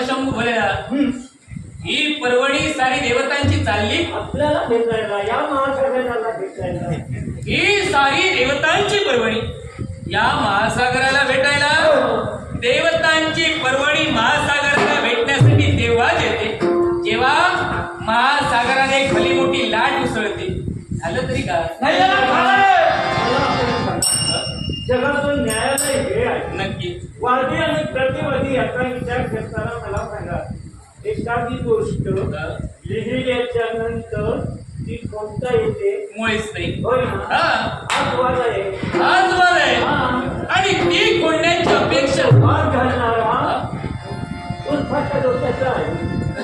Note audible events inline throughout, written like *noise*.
भल्या हम्म. ही पर्वणी सारी देवतांची चालली. आपल्याला भेटायला या महासागराला भेटायला ही सारी देवतांची पर्वणी या महासागराला भेटायला देवतांची पर्वणी महासागराला भेटण्यासाठी तेव्हाच येते जेव्हा महासागराने खली मोठी लाट उसळते. झालं तरी का? नाही याला खाणार. वादी आणि प्रतिवादी याचा विचार करताना मला सांगा. एखादी गोष्ट लिहिल्याच्या नंतर ती कोणता येते? मुळेच नाही. होय ना? हा. आज वाद आहे. हाच वाद आहे. हा. आणि ती कोंड्याची अपेक्षा? वाद घालणारा उद्भट डोक्याचा आहे.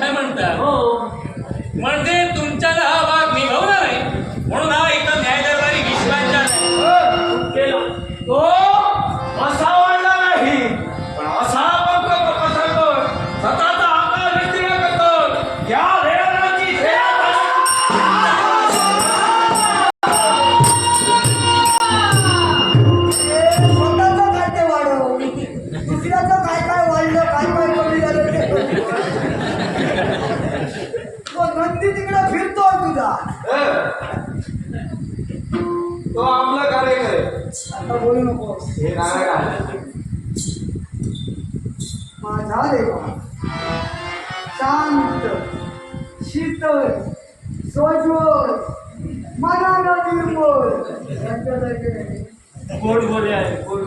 काय म्हणता. हो. म्हणजे तुमच्याला हा वाद निभावला हे. माझा देवा शांत शीतल सोज्वळ मनाला निर्मळ यांच्यासारखे नाही. गोड बोले आहे गोड.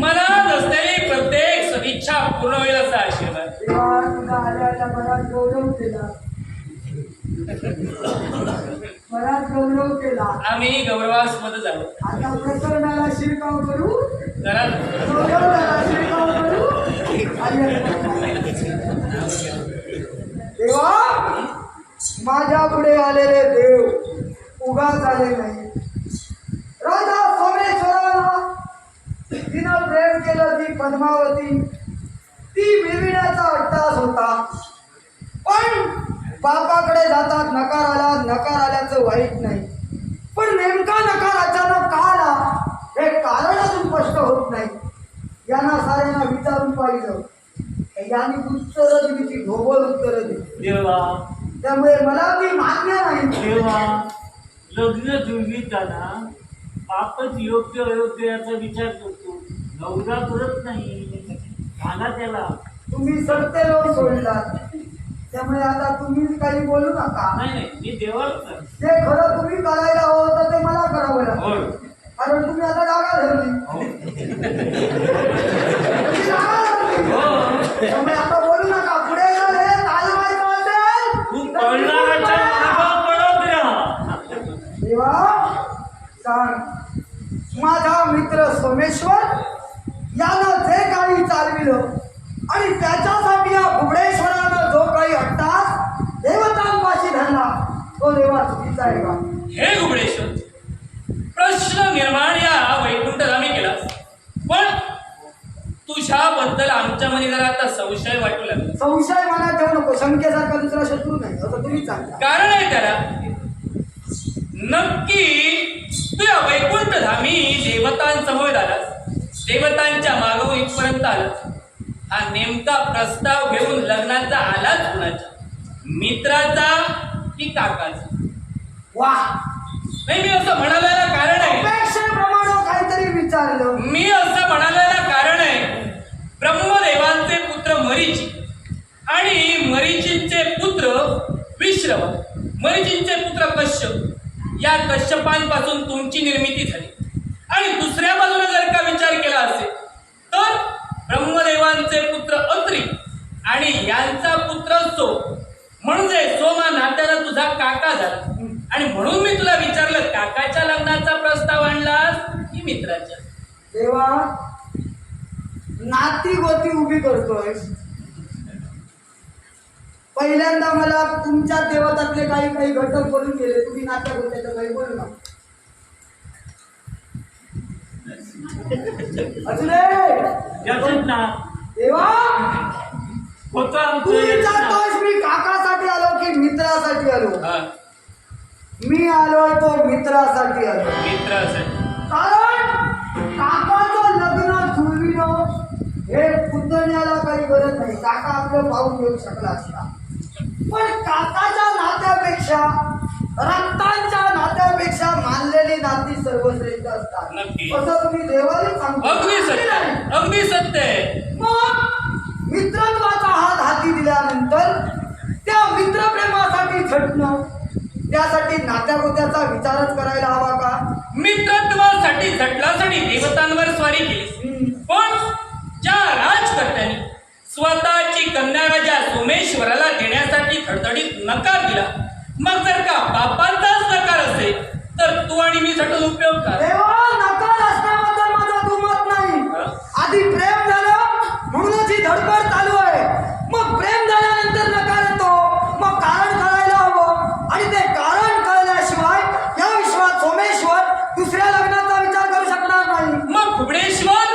मनात असलेली प्रत्येक सदिच्छा पूर्ण होईल असा आशीर्वाद देवा तुझा आल्याचा बराच गौरव केला बराच गौरव केला. आम्ही गौरवास्पद आहोत आता प्रकरणाला शिरकाव करू. करा. गौरवणाला शिरकाव करू. देवा माझ्या पुढे आलेले देव उगाच आले नाही. राजा सोमेश्वराला तिनं प्रेम केलं ती पद्मावती ती मिळविण्याचा अट्टास होता. बापाकडे जातात नकार आला नकार आल्याचं वाईट नाही. पण नेमका नकार अचानक का आला हे कारण अजून स्पष्ट होत नाही. यांना साऱ्यांना विचारून पाहिलं. यांनी उत्तरं दिली ती ढोबळ उत्तरं दिली. त्यामुळे मला ती मान्य नाही. देवा. लग्न जुळविताना बापच योग्य अयोग्य याचा विचार करतो. नवरा करत नाही. मला त्याला. तुम्ही सत्य लोक सोडलात. त्यामुळे आता तुम्ही काही बोलू नका. नाही नाही मी देवाला जे खरं तुम्ही करायला हवं होतं ते मला करावं लागलं. कारण तुम्ही आता जागा धरली. धरली. हो. त्यामुळे आता बोलू नका. पुढे हे देवा सांग. माझा मित्र सोमेश्वर यानं जे काही चालविलं आणि त्याच्यासाठी या अट्टास धरला तो देवा चुकीचा आहे का? हे गुबळेश्वर प्रश्न निर्माण या वैकुंठधामी केला. पण तुझ्याबद्दल आमच्यामध्ये जरा आता संशय वाटू लागला. संशय मनात ठेवू नको. शंकेसारखा दुसरा शत्रू नाही. असं तुम्ही सांगा. कारण आहे त्याला नक्की तू या वैकुंठधामी देवतांसमोर आलास देवतांच्या मागं इथपर्यंत आलास हा नेमका प्रस्ताव घेऊन लग्नाचा आलाच कुणाच्या मित्राचा की काकाचा वा. नाही मी असं म्हणायला कारण आहे. अपेक्षेप्रमाणे काहीतरी विचारलं. मी असं म्हणायला कारण आहे. ब्रह्मदेवांचे पुत्र मरीची आणि मरीचींचे पुत्र विश्रव मरीचींचे पुत्र कश्यप. या कश्यपांपासून तुमची निर्मिती झाली. आणि दुसऱ्या बाजूला जर का विचार केला असेल तर ब्रह्मदेवांचे पुत्र अत्री आणि यांचा पुत्र सोम म्हणजे सोमा नात्याला तुझा काका झाला. आणि म्हणून मी तुला विचारलं काकाच्या लग्नाचा प्रस्ताव आणलास की मित्राच्या? देवा नाती गोती उभी करतोय. पहिल्यांदा मला तुमच्या देवतातले काही काही घटक बोलून गेले. तुम्ही नात्या गोत्याचं काही बोलू नका. *laughs* अजून ना. देवा होतं तू मी काकासाठी आलो की मित्रासाठी आलो? मी आलोय तो मित्रासाठी आलो. मित्र असेल कारण काकाचं लग्न जुळविणं हे पुतण्याला काही गरज नाही. काका आपलं पाहून येऊ शकला असता. पण काकाच्या नात्यापेक्षा रक्तांच्या नात्यापेक्षा मानलेली नाती सर्वश्रेष्ठ असतात. असं तुम्ही देवाला सांगतो अगदी सत्य. अगदी सत्य. आहे मग मित्रत्वाचा हात हाती दिल्यानंतर त्या मित्रप्रेमासाठी झटणं त्यासाठी नात्यागोत्याचा विचारच करायला हवा का? मित्रत्वासाठी झटण्यासाठी देवतांवर स्वारी केली. पण ज्या राजकर्त्यांनी स्वतःची कन्या राजा सोमेश्वराला देण्यासाठी थडथडीत नकार दिला मग जर का बापांचाच नकार असेल तर तू आणि मी झटून उपयोग का देवा नकार असण्याबद्दल माझं दुमत नाही. आधी प्रेम धडपड चालू आहे. मग प्रेम झाल्यानंतर नकार येतो मग कारण कळायला हवं आणि ते कारण कळल्याशिवाय या विश्वात सोमेश्वर दुसऱ्या लग्नाचा विचार करू शकणार नाही मग फुबडेश्वर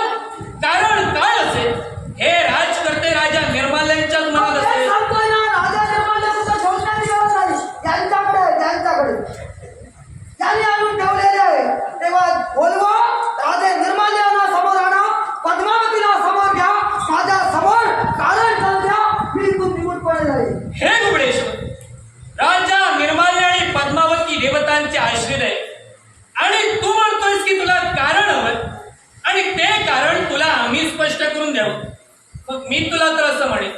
कारण काय असेल हे राजकर्ते राजा निर्माल्यांच्याच मनात मग तेच असेल सांगतोय ना राजा निर्माल्य सुद्धा शोधण्याची गरज नाही त्यांच्याकडे आहे, त्यांच्याकडे त्यांनी आणून ठेवलेले आहे तेव्हा बोलवा राजे निर्माल्यांना समोर आणा पद्मावतीला समोर घ्या माझ्यासमोर कारण करू द्या मी इथून निघून पडेल जाईल हे फुबडेश्वर राजा निर्माल्य आणि पद्मावती देवतांचे आश्रित आहे आणि तू म्हणतोयस की तुला कारण हवं आणि ते कारण तुला आम्ही स्पष्ट करून द्यावं मग मी तुला तर असं म्हणेन.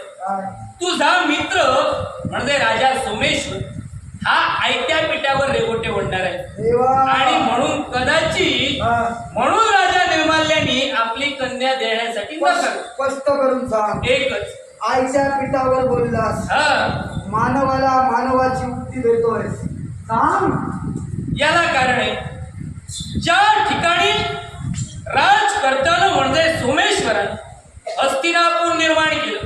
तुझा मित्र म्हणजे राजा सोमेश्वर हा आयत्या पिठावर रेगोटे ओढणार आहे. आणि म्हणून कदाचित. म्हणून राजा निर्माल्यांनी आपली कन्या देण्यासाठी स्पष्ट करून सांग. एकच. आईच्या पिठावर बोललास. हा. मानवाला मानवाची मुक्ती देतोय. सांग. याला कारण आहे ज्या ठिकाणी राजकर्त्यानं म्हणजे सोमेश्वरानं हस्तिनापूर निर्माण केलं.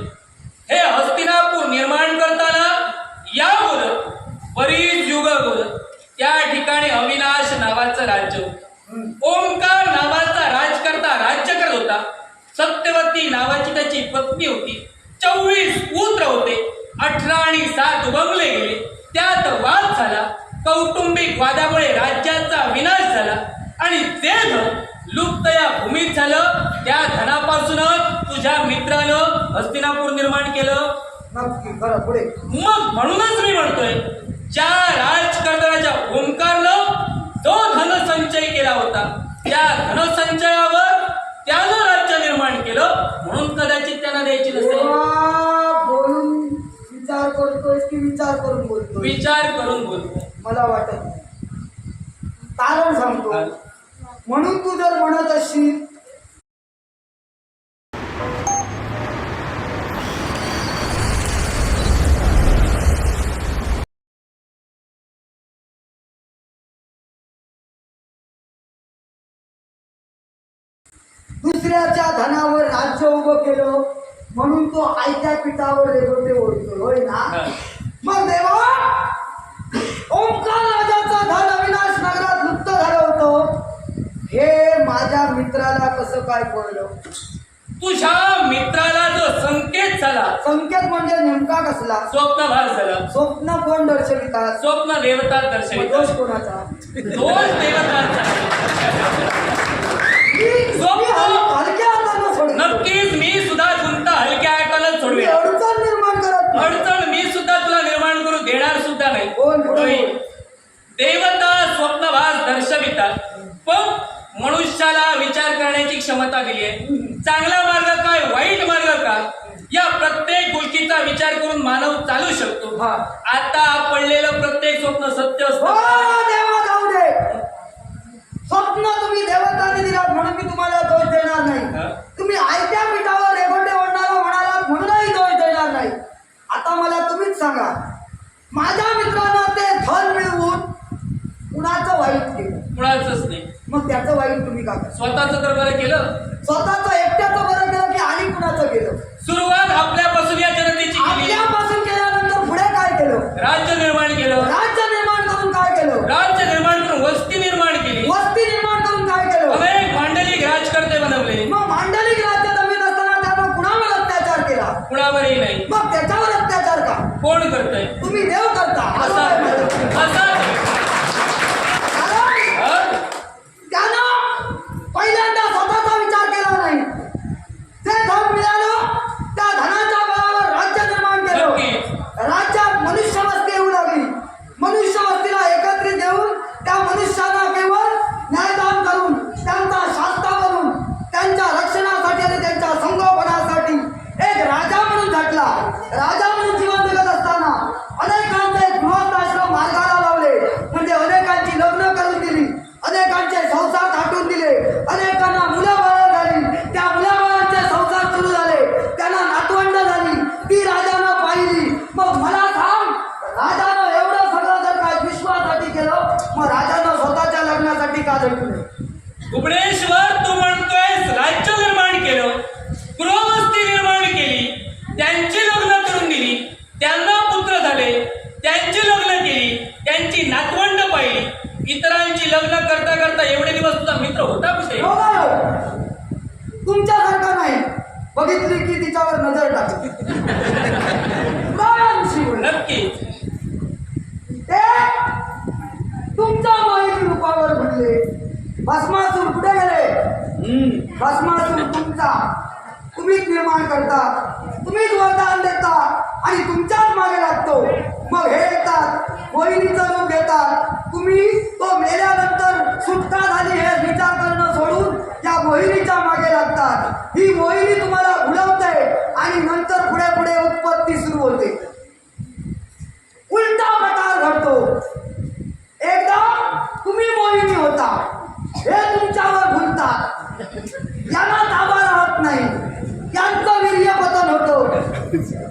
हे हस्तिनापूर निर्माण करताना या बोलत बरीच युग बोलत त्या ठिकाणी अविनाश नावाचं राज्य होतं. ओंकार नावाचा राजकर्ता राज्य करत होता. सत्यवती नावाची त्याची पत्नी होती. चोवीस पुत्र होते. अठरा आणि सात उभंगले गेले. त्यात वाद झाला. कौटुंबिक वादामुळे राज्याचा विनाश झाला. आणि ते धन लुप्त या भूमीत झालं. त्या धनापासूनच तुझ्या मित्रानं हस्तिनापूर निर्माण केलं. नक्की खरं पुढे. मग म्हणूनच मी म्हणतोय ज्या राजकर्त्याच्या ओंकारनं जो धनसंचय केला होता. त्या धनसंचयावर त्यानं राज्य निर्माण केलं. म्हणून कदाचित त्यांना द्यायची नसेल. बोलून विचार करतोय की विचार करून बोलतोय? विचार करून बोलतो मला वाटत नाही. कारण सांगतो. म्हणून तू जर म्हणत असशील. दुसऱ्याच्या धनावर राज्य उभं केलं. म्हणून तो आयत्या पिठावर रेगोटे ओढतोय होय ना. मग देवा कसं काय कळलं तुझ्या मित्राला जो संकेत झाला संकेत म्हणजे नेमका कसला? स्वप्नभास झाला. स्वप्न कोण दर्शवितात. स्वप्न देवता दर्शवित दोष कोणाचा? दोष देवतांचा. मी- स्वप्न- मी हल- हलक्या हातानं सोडतो. नक्कीच मी सुद्धा हलक्या मी अडचण निर्माण करत नाही. अडचण मी सुद्धा तुला निर्माण करू देणार सुद्धा नाही. होय. देवता स्वप्नभास दर्शवितात. करण्याची क्षमता दिली आहे. चांगला मार्ग काय वाईट मार्ग काय या प्रत्येक गोष्टीचा विचार करून मानव चालू शकतो. आता पडलेलं प्रत्येक स्वप्न सत्य हो, असतं देवा जाऊ दे. स्वप्न तुम्ही देवताने दिलात म्हणून मी तुम्हाला दोष देणार. नाही. तुम्ही आयत्या पिठावर रेगोटे ओढणारा म्हणालात म्हणूनही दोष देणार नाही. आता मला तुम्हीच सांगा. माझ्या मित्रांना ते धन मिळवून कुणाचं वाईट केलं कुणाचंच नाही. मग त्याचं वाईट तुम्ही का? स्वतःच तर बरं केलं स्वतःचं एकट्याचं बरं केलं ಮನುಷ್ಯನ भुवनेश्वर तू म्हणतोयस राज्य निर्माण केलं गृहवस्ती निर्माण केली त्यांची लग्न करून दिली त्यांना पुत्र झाले त्यांची लग्न केली त्यांची नातवंड पाहिली इतरांची लग्न करता करता एवढे दिवस तुझा मित्र होता कुठे? हो का हो? तुमच्यासारखा नाही. बघितली की तिच्यावर नजर टाकली कायमची होईल. नक्कीच ते तुमच्या माहिती रूपावर भरले भस्मासूर कुठे गेले? भस्मासूर तुमचा. तुम्हीच निर्माण करता. तुम्हीच वरदान देता. आणि तुमच्याच मागे लागतो. मग हे येतात. मोहिनीचं रूप घेतात. तुम्ही तो मेल्यानंतर सुटका झाली हे विचार करणं सोडून या मोहिनीच्या मागे लागतात. ही मोहिनी तुम्हाला भुलवते आणि नंतर पुढे पुढे उत्पत्ती सुरू होते. उलटा प्रकार घडतो. एकदा तुम्ही मोहिनी होता. हे तुमच्यावर भुलतात यांना ताबा राहत नाही. यांचं वीर्य पतन होतो.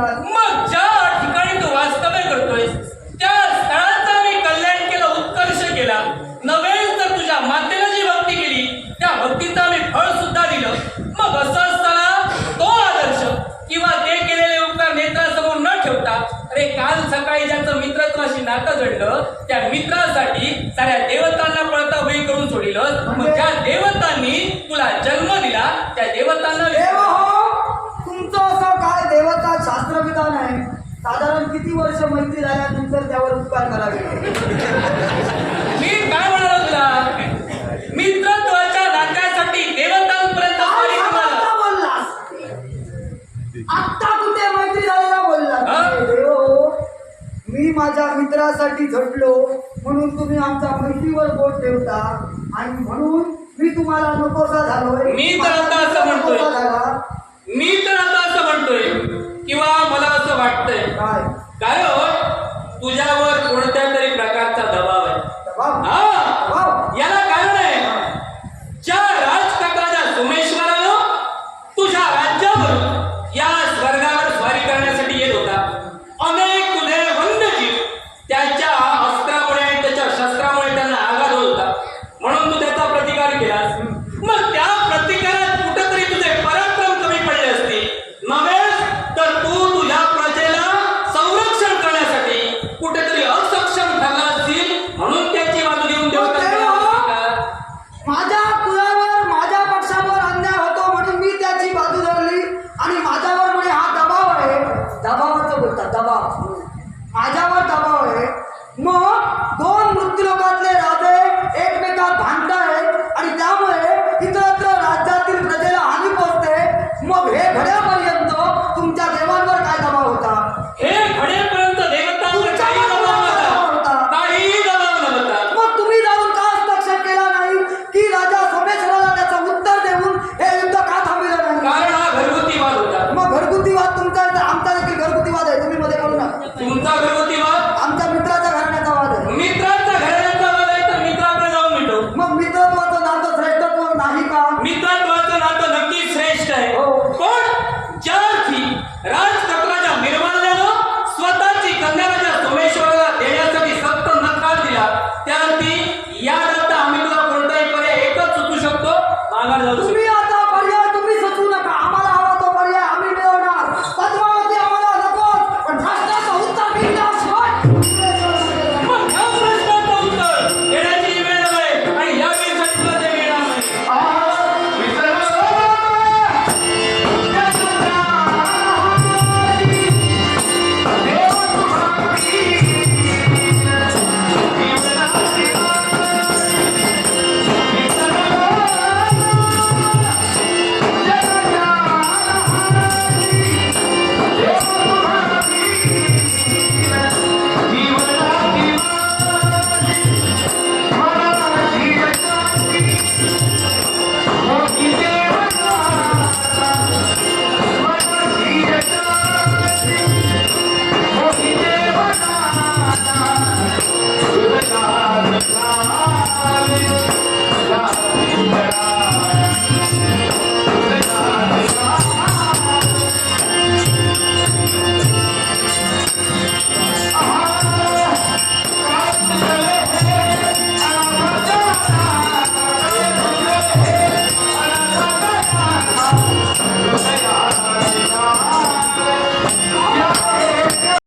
मग ज्या ठिकाणी तू वास्तव्य करतोय त्या स्थळाचा मी कल्याण केलं उत्कर्ष केला. नव्हे तर तुझ्या मातेनं जी भक्ती केली त्या भक्तीचा मी फळ सुद्धा दिलं. मग असं असताना तो आदर्श किंवा ते केलेले उपकार नेत्रासमोर न ठेवता अरे काल सकाळी ज्याचं मित्रत्वाशी नातं जडलं त्या मित्रासाठी साऱ्या देवतांना पळता होई करून सोडिलं. मग ज्या देवतांनी तुला जन्म दिला त्या देवतांना साधारण किती वर्ष मैत्री झाल्यानंतर त्यावर उपकार करावे? मी काय म्हणालो तुला? मित्रत्वाच्या नात्यासाठी देवतांपर्यंत बोललास. आत्ता कुठे मैत्री झालेला बोलला हा? मी माझ्या मित्रासाठी झटलो म्हणून तुम्ही आमच्या मैत्रीवर बोट ठेवता. आणि म्हणून मी तुम्हाला नकोसा झालोय. मी तर आता असं म्हणतोय. मी तर आता असं म्हणतोय. किंवा मला असं वाटतंय. काय? काय हो? तुझ्यावर